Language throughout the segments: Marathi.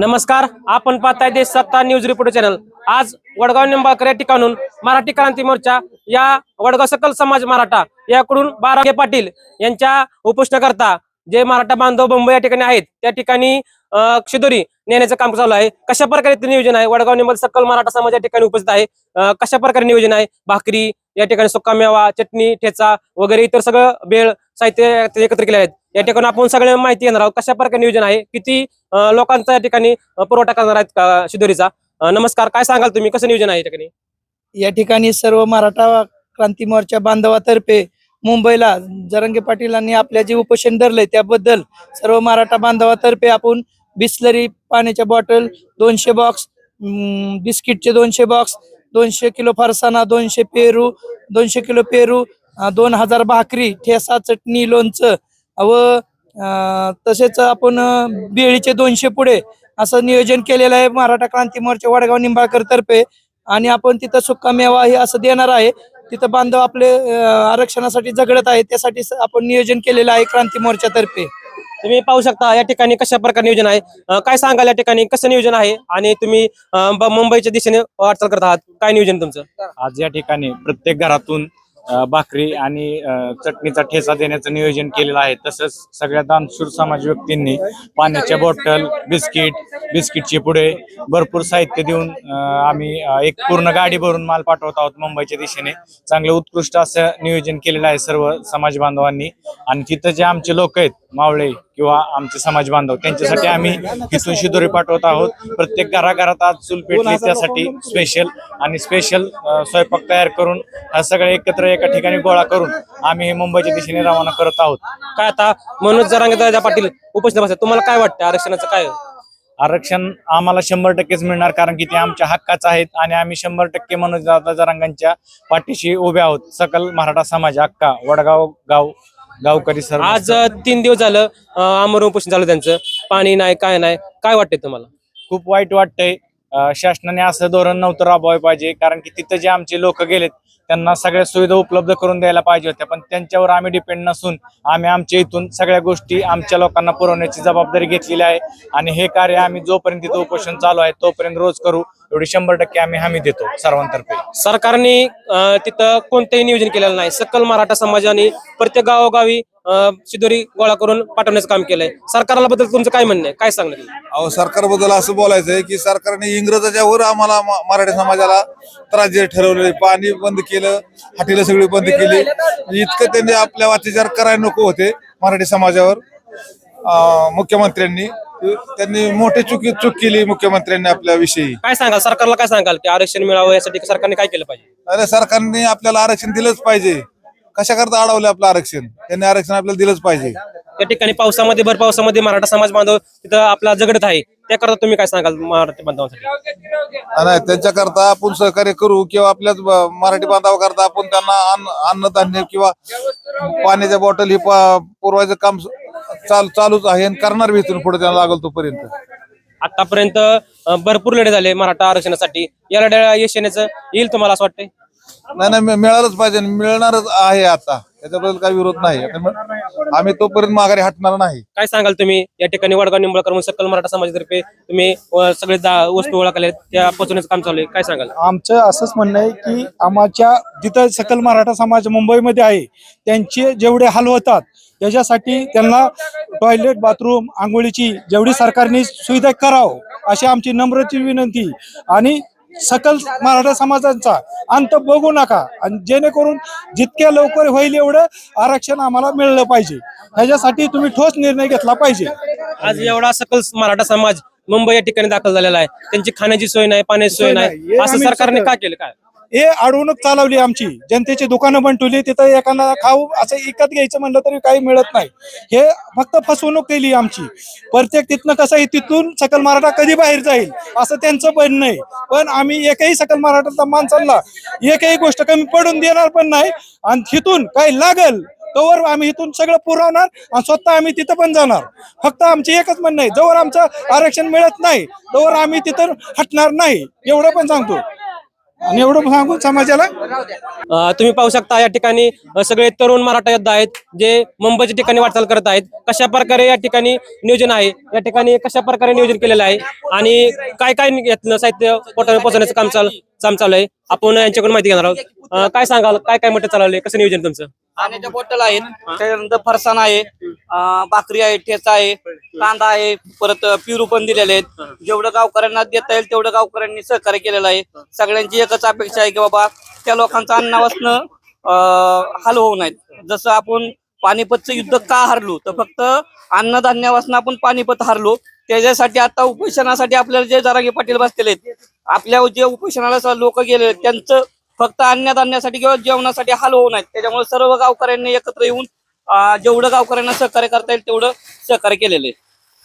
नमस्कार आपण पाहताय देश सत्ता न्यूज रिपोर्ट चॅनल आज वडगाव निंबाळकर या ठिकाणून मराठी क्रांती मोर्चा या वडगाव सकल समाज मराठा याकडून बारागे पाटील यांच्या उपोषणाकरता जे मराठा बांधव मुंबई या ठिकाणी आहेत त्या ठिकाणी शिदोरी नेण्याचं काम चालू आहे. कशा प्रकारे ते नियोजन आहे? वडगाव निंबल सकल मराठा समाज या ठिकाणी उपस्थित आहे. कशा प्रकारे नियोजन आहे? भाकरी या ठिकाणी सुका मेवा चटणी ठेचा वगैरे इतर सगळं बेळ साहित्य एकत्र केले आहेत. या ठिकाणी आपण सगळ्यांना माहिती येणार आहोत कशा प्रकारे नियोजन आहे किती लोकांचा या ठिकाणी पुरवठा करणार आहेत का शिदोरीचा? नमस्कार काय सांगाल तुम्ही? कसं नियोजन आहे या ठिकाणी? या ठिकाणी सर्व मराठा क्रांती मोर्चा बांधवातर्फे मुंबईला जरंगे पाटीलांनी आपल्या जे उपोषण धरले त्याबद्दल सर्व मराठा बांधवातर्फे आपण बिस्लरी पाण्याच्या बॉटल दोनशे बॉक्स बिस्किटचे दोनशे बॉक्स दोनशे किलो फरसाना दोनशे पेरू दोनशे किलो पेरू दोन हजार भाकरी ठेसा चटणी लोणचं व अं, तसेच आपण बेळीचे दोनशे पुढे असं नियोजन केलेलं आहे मराठा क्रांती मोर्चा वडगाव निंबाळकर तर्फे. आणि आपण तिथं सुक्का मेवा हे असं देणार आहे. तिथं बांधव आपले आरक्षणासाठी झगडत आहे त्यासाठी आपण नियोजन केलेलं आहे क्रांती मोर्चातर्फे तुम्ही पाहू शकता या ठिकाणी कशा प्रकारे नियोजन आहे. काय सांगाल या ठिकाणी? कसं नियोजन आहे? आणि तुम्ही मुंबईच्या दिशेने वाटचाल करत आहात. काय नियोजन तुमचं? आज या ठिकाणी प्रत्येक घरातून भाकरी आणि चटणीचा ठेचा देण्याचं नियोजन केलेलं आहे. तसंच सगळ्या दानशूर समाज व्यक्तींनी पाण्याच्या बॉटल बिस्किट बिस्किटचे पुढे भरपूर साहित्य देऊन आम्ही एक पूर्ण गाडी भरून माल पाठवत आहोत मुंबईच्या दिशेने. चांगलं उत्कृष्ट असं नियोजन केलेलं आहे सर्व समाज बांधवांनी. आणि तिथं जे आमचे लोक आहेत मावळे किंवा आमचे समाज बांधव त्यांच्यासाठी आम्ही इथून शिदोरी पाठवत आहोत. प्रत्येक घराघरात आज चूल पेटली त्यासाठी स्पेशल आणि स्पेशल स्वयंपाक तयार करून हा सगळं एकत्र एका ठिकाणी गोळा करून आम्ही हे मुंबईच्या दिशेने रवाना करत आहोत. काय आता मनोज जरांगे दादा पाटील उपस्थित बसतात तुम्हाला काय वाटतं आरक्षणाचं काय? आरक्षण आम्हाला शंभर टक्केच मिळणार कारण की ते आमच्या हक्काचं आहेत आणि आम्ही शंभर टक्के मनोज दादा जरांगांच्या पाठीशी उभे आहोत. सकल मराठा समाज अक्का वडगाव गाव गावकरी सर्व. आज तीन दिवस झालं अं, आमरण उपोषण झालं त्यांचं. पाणी नाही काय नाही काय वाटतंय तुम्हाला? खूप वाईट वाटतंय. शासनाने असं धोरण नव्हतं राबवायला पाहिजे कारण की तिथं जे आमचे लोक गेलेत त्यांना सगळ्या सुविधा उपलब्ध करून द्यायला पाहिजे होत्या. पण त्यांच्यावर आम्ही डिपेंड नसून आम्ही आमच्या इथून सगळ्या गोष्टी आमच्या लोकांना पुरवण्याची जबाबदारी घेतलेली आहे. आणि हे कार्य आम्ही जोपर्यंत तिथं उपोषण चालू आहे तोपर्यंत रोज करू एवढी शंभर टक्के आम्ही हमी देतो सर्वांतर्फे. सरकारने तिथं कोणतंही नियोजन केलेलं नाही. सकल मराठा समाजाने प्रत्येक गावोगावी अं, शिदोरी गोळा करून पाठवण्याचं काम केलंय. सरकारला बद्दल तुमचं काय म्हणणं आहे? काय सांगणार? अहो सरकारबद्दल असं बोलायचं आहे की सरकारने इंग्रजाच्या वर आम्हाला मराठी समाजाला त्रास जे ठरवले पाणी बंद केलं हाटीला सगळी बंद केली. इतकं त्यांनी आपल्या अत्याचार करायला नको होते मराठी समाजावर. अं, मुख्यमंत्र्यांनी. त्यांनी मोठी चुकी चूक केली मुख्यमंत्र्यांनी आपल्या विषयी. काय सांगाल? सरकारला काय सांगाल की आरक्षण मिळावं यासाठी सरकारने काय केलं पाहिजे? अरे सरकारने आपल्याला आरक्षण दिलंच पाहिजे. कशा करता अडवलं आपलं आरक्षण? त्यांनी आरक्षण आपल्याला दिलंच पाहिजे. त्या ठिकाणी पावसामध्ये भर पावसामध्ये मराठा समाज बांधव तिथं आपला जगडत आहे. त्याकरता तुम्ही काय सांगाल मराठी बांधवांसाठी? नाही त्यांच्याकरता आपण सहकार्य करू किंवा आपल्याच ब- मराठी बांधवाकरता आपण त्यांना अन्न अन्नधान्य किंवा पाण्याच्या बॉटल ही प- पुरवायचं काम चाल चालूच आहे आणि करणार बी इथून पुढे त्यांना लागल तोपर्यंत. आतापर्यंत अं, भरपूर लढे झाले मराठा आरक्षणासाठी. या लढ्याला यश येण्याचं येईल तुम्हाला असं वाटतंय? नाही नाही मिळालंच पाहिजे. मिळणारच आहे आता. त्याच्याबद्दल काही विरोध नाही. आता मिळ- आम्ही तोपर्यंत माघारी हटणार नाही. काय सांगाल तुम्ही? या ठिकाणी वडगाव निंबाळकर म्हणून सकल मराठा समाजातर्फे तुम्ही अं, सगळे वस्तू ओळखल्या त्या पोहोचवण्याचं काम चालू आहे. काय सांगाल? आमचं असंच म्हणणं आहे की आम्हाच्या जिथं सकल मराठा समाज मुंबईमध्ये आहे त्यांचे जेवढे हाल होतात त्याच्यासाठी त्यांना टॉयलेट बाथरूम आंघोळीची जेवढी सरकारने सुविधा करावं अशी आमची नम्रची विनंती. आणि सकल मराठा समाजाचा अंत बघू नका. आणि जेणेकरून जितक्या लवकर होईल एवढं आरक्षण आम्हाला मिळलं पाहिजे. ह्याच्यासाठी तुम्ही ठोस निर्णय घेतला पाहिजे. आज एवढा सकल मराठा समाज मुंबई या ठिकाणी दाखल झालेला आहे. त्यांची खाण्याची सोय नाही पाण्याची सोय नाही. असं सरकारने का केलं? काय? हे अडवणूक चालवली आमची. जनतेची दुकानं बंद ठेवली तिथं एखादा खाऊ असं विकत घ्यायचं म्हणलं तरी काही मिळत नाही. हे फक्त फसवणूक केली आमची. प्रत्येक तिथनं कसं आहे तिथून सकल मराठा कधी बाहेर जाईल असं त्यांचं म्हणणं आहे. पण आम्ही एकही सकल मराठा माणसांना एकही गोष्ट कमी पडून देणार पण नाही. आणि तिथून काही लागल तोवर आम्ही इथून सगळं पुरवणार आणि स्वतः आम्ही तिथं पण जाणार. फक्त आमची एकच म्हणणं आहे जोवर आमचं आरक्षण मिळत नाही तोवर आम्ही तिथं हटणार नाही. एवढं पण सांगतो. आणि एवढं सांगू समाजाला? तुम्ही पाहू शकता या ठिकाणी सगळे तरुण मराठा योद्धा आहेत जे मुंबईच्या ठिकाणी वाटचाल करत आहेत. कशा प्रकारे या ठिकाणी नियोजन आहे? या ठिकाणी कशा प्रकारे नियोजन केलेलं आहे? आणि काय काय यातलं साहित्य पोटावर पोहोचवण्याचं काम चालू काम चालू आहे? आपण यांच्याकडून माहिती घेणार आहोत. काय सांगाल? काय काय मटेरियल चालवले कसं नियोजन तुमचं? पाण्याच्या बॉटल आहेत. त्याच्यानंतर फरसाण आहे भाकरी आहे ठेचा आहे कांदा आहे परत पिरू पण दिलेले आहेत. जेवढं गावकऱ्यांना देता येईल तेवढं गावकऱ्यांनी सहकार्य केलेलं आहे. सगळ्यांची एकच अपेक्षा आहे की बाबा त्या लोकांचं अन्नावासनं हाल होऊ नयेत. जसं आपण पानिपतचं युद्ध का हारलो तर फक्त अन्नधान्यावासनं आपण पानिपत हारलो. त्याच्यासाठी आता उपोषणासाठी आपल्याला जे जरांगे पाटील बसलेले आहेत आपल्या जे उपोषणाला लोक गेले त्यांचं फक्त अन्नधान्यासाठी किंवा जेवणासाठी हाल होऊ नयेत. त्याच्यामुळे सर्व गावकऱ्यांनी एकत्र येऊन जेवढं गावकऱ्यांना सहकार्य करता येईल तेवढं सहकार्य केलेलं आहे.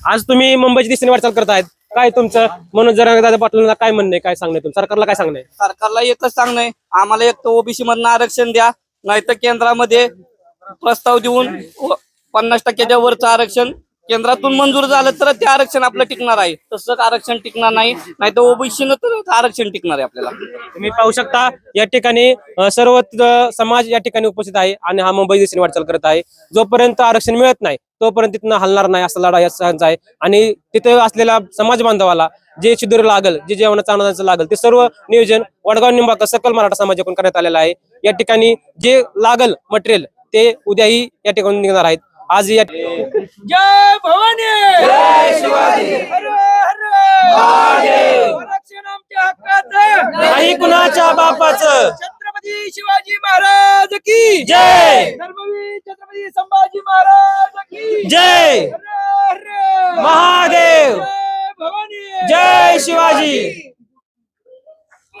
आज तुम्ही मुंबईच्या दिशेने वाटचाल करतायत. काय तुमचं म्हणून जरा दादा पाटलांना काय म्हणणं काय सांगणं तुमचं? सरकारला काय सांगणं सरकारला एकच सांगणं आम्हाला एक तर ओबीसी मधनं आरक्षण द्या नाहीतर केंद्रामध्ये प्रस्ताव देऊन पन्नास टक्क्याच्या वरचं आरक्षण केंद्रातून मंजूर झालं तर ते आरक्षण आपलं टिकणार आहे. तसं आरक्षण टिकणार नाही. तर ओबीसीनं तर आरक्षण टिकणार आहे आपल्याला. तुम्ही पाहू शकता या ठिकाणी सर्वत्र सर्व समाज या ठिकाणी उपस्थित आहे आणि हा मुंबई दिशेने वाटचाल करत आहे. जोपर्यंत आरक्षण मिळत नाही तोपर्यंत तिथनं हलणार नाही असा लढा या सहांचा आहे. आणि तिथे असलेल्या समाज बांधवाला जे शिदूर लागल जे जेवणाचं अनुदानाचं लागल ते सर्व नियोजन वडगाव निंबाळकर सकल मराठा समाजाकडून करण्यात आलेलं आहे. या ठिकाणी जे लागल मटेरियल ते उद्याही या ठिकाणी निघणार आहेत. आज या जय भवानी! जय शिवाजी! हर हर आरक्षण आमच्या हक्काचं! नाही कुणाच्या बापाचं! छत्रपती शिवाजी महाराज की! जय! धर्मवीर छत्रपती संभाजी महाराज की! जय! हर हर महादेव! जय भवानी! जय शिवाजी!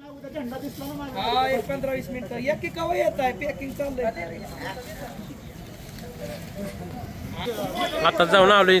हा एक पंधरा वीस मिनिटं. एक की कवा येत आहे? पॅकिंग चाललंय. आता जाऊन आलोय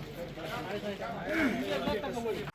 よかったかも。